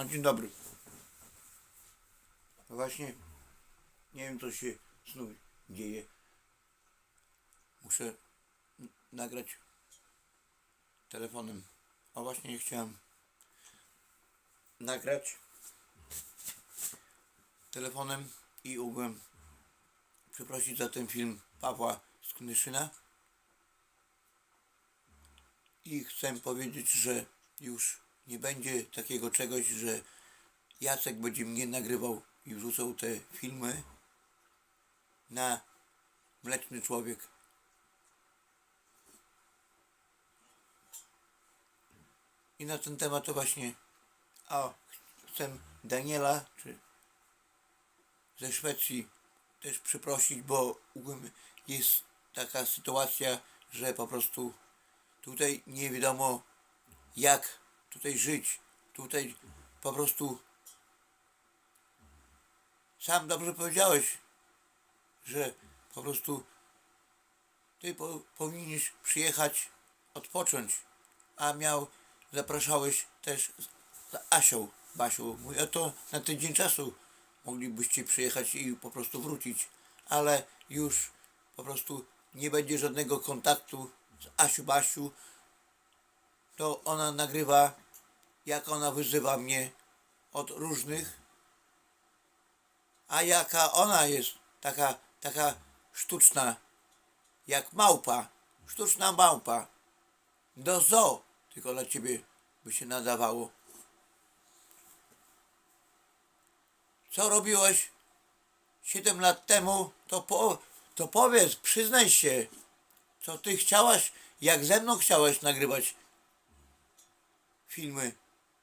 No dzień dobry. No właśnie, nie wiem co się znów dzieje. Muszę nagrać telefonem. A właśnie chciałem nagrać telefonem i ogółem przeprosić za ten film Pawła Sknyszyna. I chcę powiedzieć, że już nie będzie takiego czegoś, że Jacek będzie mnie nagrywał i wrzucał te filmy na Mleczny Człowiek. I na ten temat to właśnie a chcę Daniela czy ze Szwecji też przeprosić, bo jest taka sytuacja, że po prostu tutaj nie wiadomo jak tutaj żyć. Tutaj po prostu sam dobrze powiedziałeś, że po prostu ty po, powinieneś przyjechać odpocząć, a miał, zapraszałeś też z Asią, Basią. Mówię, to na tydzień czasu moglibyście przyjechać i po prostu wrócić, ale już po prostu nie będzie żadnego kontaktu z Asiu, Basiu, to ona nagrywa, jak ona wyzywa mnie od różnych, a jaka ona jest, taka, taka sztuczna, jak małpa, sztuczna małpa, do zoo, tylko dla ciebie by się nadawało. Co robiłeś 7 lat temu, to, po, to powiedz, przyznaj się, co ty chciałaś, jak ze mną chciałaś nagrywać filmy.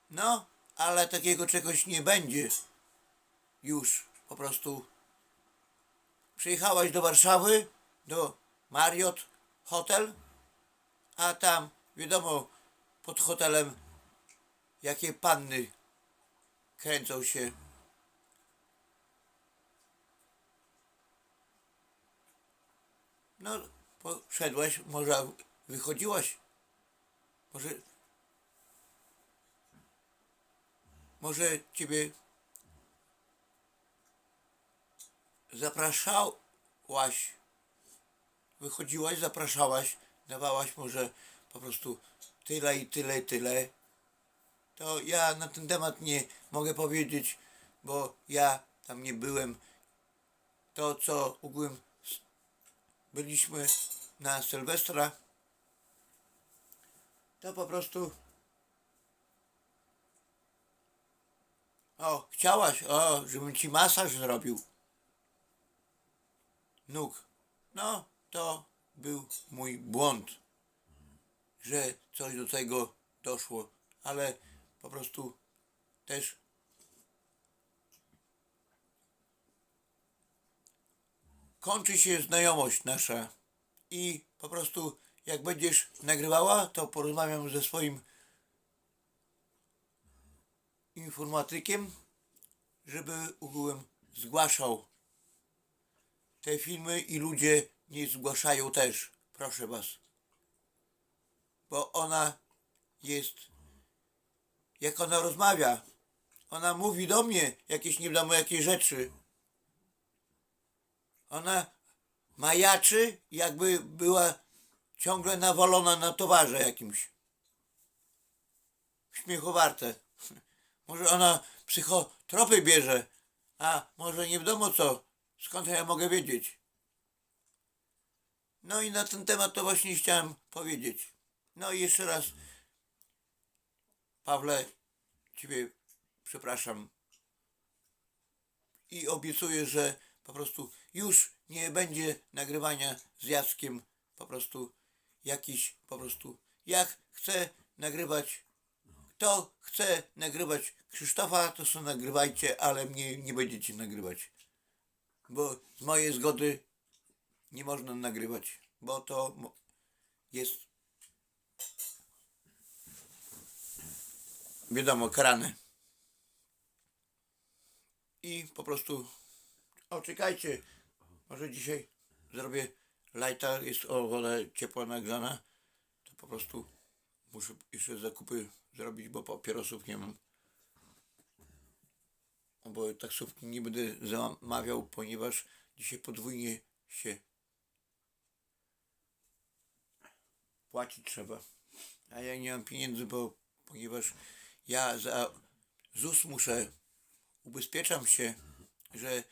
No, ale takiego czegoś nie będzie. Już po prostu przyjechałaś do Warszawy, do Marriott Hotel, a tam wiadomo pod hotelem jakie panny kręcą się. No, poszedłeś, może wychodziłaś, może Może ciebie zapraszałaś, wychodziłaś, zapraszałaś, dawałaś może po prostu tyle i tyle, tyle. To ja na ten temat nie mogę powiedzieć, bo ja tam nie byłem. To co ogółem byliśmy na Sylwestra, to po prostu O, chciałaś, o, żebym ci masaż zrobił. Nóg. No, to był mój błąd, że coś do tego doszło, ale po prostu też kończy się znajomość nasza i po prostu jak będziesz nagrywała, to porozmawiam ze swoim informatykiem, żeby ogółem zgłaszał te filmy i ludzie nie zgłaszają też. Proszę was. Bo ona jest, jak ona rozmawia, ona mówi do mnie jakieś nie wiadomo jakie rzeczy. Ona majaczy, jakby była ciągle nawalona na towarze jakimś. Śmiechowarte. Może ona psychotropy bierze, a może nie wiadomo co. Skąd ja mogę wiedzieć? No i na ten temat to właśnie chciałem powiedzieć. No i jeszcze raz, Pawle, Ciebie przepraszam i obiecuję, że po prostu już nie będzie nagrywania z Jackiem, po prostu jakiś, po prostu jak chcę nagrywać kto chce nagrywać Krzysztofa, to sobie nagrywajcie, ale mnie nie będziecie nagrywać. Bo z mojej zgody nie można nagrywać, bo to jest wiadomo, karane. I po prostu o czekajcie, może dzisiaj zrobię lajta, jest o woda ciepła nagrzana, to po prostu Muszę jeszcze zakupy zrobić, bo papierosów nie mam. bo taksówki nie będę zamawiał, ponieważ dzisiaj podwójnie się płacić trzeba. A ja nie mam pieniędzy, bo ponieważ ja za ZUS muszę, ubezpieczam się, że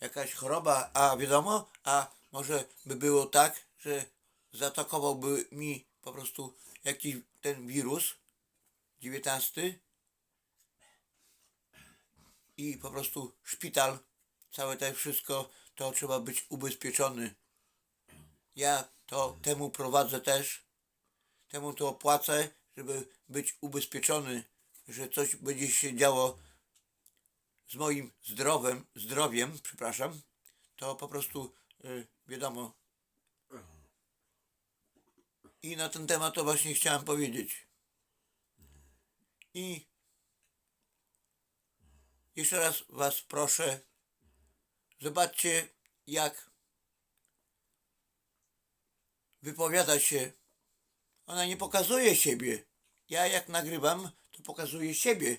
jakaś choroba, a wiadomo, a może by było tak, że zaatakowałby mi po prostu jakiś ten wirus 19 i po prostu szpital, całe to wszystko, to trzeba być ubezpieczony. Ja to temu prowadzę też, temu to opłacę, żeby być ubezpieczony, że coś będzie się działo z moim zdrowiem, zdrowiem, przepraszam, to po prostu y, wiadomo. I na ten temat to właśnie chciałem powiedzieć. I jeszcze raz Was proszę, zobaczcie jak wypowiada się. Ona nie pokazuje siebie. Ja jak nagrywam, to pokazuję siebie.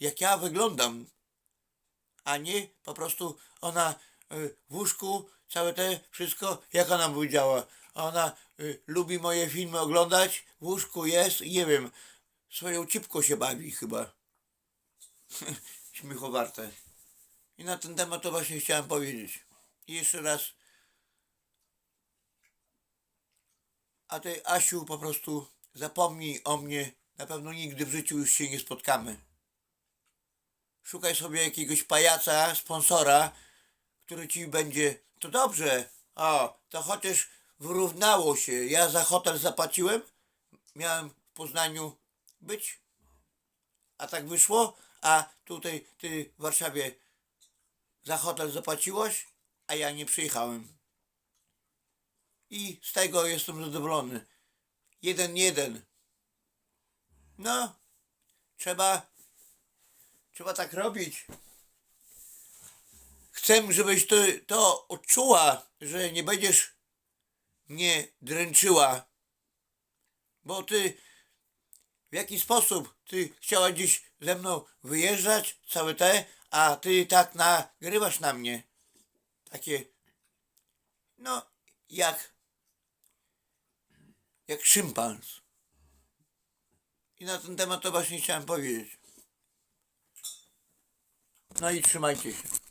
Jak ja wyglądam. A nie po prostu ona y, w łóżku, całe te wszystko, jak ona powiedziała. Ona y, lubi moje filmy oglądać, w łóżku jest nie wiem, swoją cipką się bawi chyba. Śmiechowarte. I na ten temat to właśnie chciałem powiedzieć. I jeszcze raz. A ty, Asiu, po prostu zapomnij o mnie. Na pewno nigdy w życiu już się nie spotkamy. Szukaj sobie jakiegoś pajaca, sponsora, który ci będzie. To dobrze. O, to chociaż wyrównało się. Ja za hotel zapłaciłem. Miałem w Poznaniu być. A tak wyszło. A tutaj ty w Warszawie za hotel zapłaciłeś, a ja nie przyjechałem. I z tego jestem zadowolony. Jeden, jeden. No, trzeba, trzeba tak robić. Chcę, żebyś ty to odczuła, że nie będziesz mnie dręczyła. Bo ty w jaki sposób ty chciała gdzieś ze mną wyjeżdżać, całe te, a ty tak nagrywasz na mnie. Takie, no, jak, jak szympans. I na ten temat to właśnie chciałem powiedzieć. No i trzymajcie się.